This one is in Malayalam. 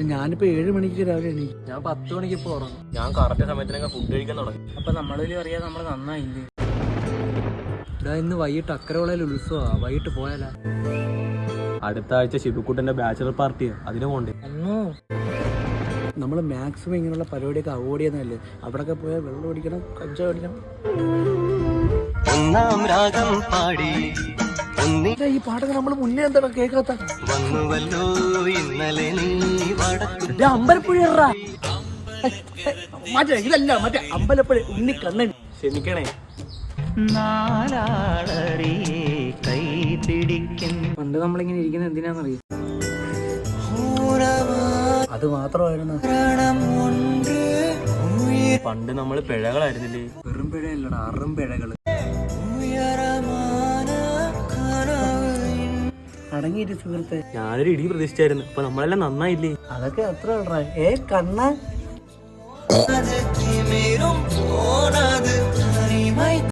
ഞാനിപ്പോ ഏഴ് മണിക്ക് രാവിലെ എണീക്കും. ഞാൻ പത്ത് മണിക്ക് ഇപ്പൊ ഉറങ്ങും. ഞാൻ കറക്റ്റ് സമയത്തിനൊക്കെ ഫുഡ് കഴിക്കാൻ തുടങ്ങി. അപ്പൊ നമ്മളൊരു അറിയാതെ നമ്മൾ നന്നായില്ലേ? ഇന്ന് വൈകിട്ട് അക്കരവളയിൽ ഉത്സവമാ വൈകിട്ട് പോയാലാ. അടുത്ത ആഴ്ച ശിവക്കുട്ടന്റെ ബാച്ചലർ പാർട്ടിയാ അതിന് പോണ്ടേ? അന്നോ? നമ്മൾ മാക്സിമം ഇങ്ങനെയുള്ള പരിപാടിയൊക്കെ അവോയ്ഡ് ചെയ്യുന്നതല്ലേ? അവിടെയൊക്കെ പോയാൽ വെള്ളം ഓടിക്കണം കഞ്ച അടിക്കണം ഒന്നാം രാഗം പാടി. ഈ പാട്ടൊക്കെ നമ്മൾ മുന്നേ എന്താണ് കേൾക്കാത്ത വന്നുവല്ലോ ഇന്നലെ നീ വടക്കു അമ്പലപ്പുഴ മറ്റേ ഇതല്ല മറ്റേ അമ്പലപ്പുഴ ഉണ്ണിക്കണ്ണൻ. ക്ഷമിക്കണേ. പണ്ട് നമ്മളിങ്ങനെ ഇരിക്കുന്നത് എന്തിനാന്നറിയാം? അത് മാത്രമായിരുന്നു. പണ്ട് നമ്മൾ പിഴകളായിരുന്നില്ലേ? വെറും പിഴയല്ലടാ അറും പിഴകൾ. അടങ്ങിയിട്ട് സുഹൃത്തെ. ഞാനൊരു ഇടി പ്രതീക്ഷിച്ചായിരുന്നു. അപ്പൊ നമ്മളെല്ലാം നന്നായില്ലേ? അതൊക്കെ എത്ര ഏ കണ്ണ.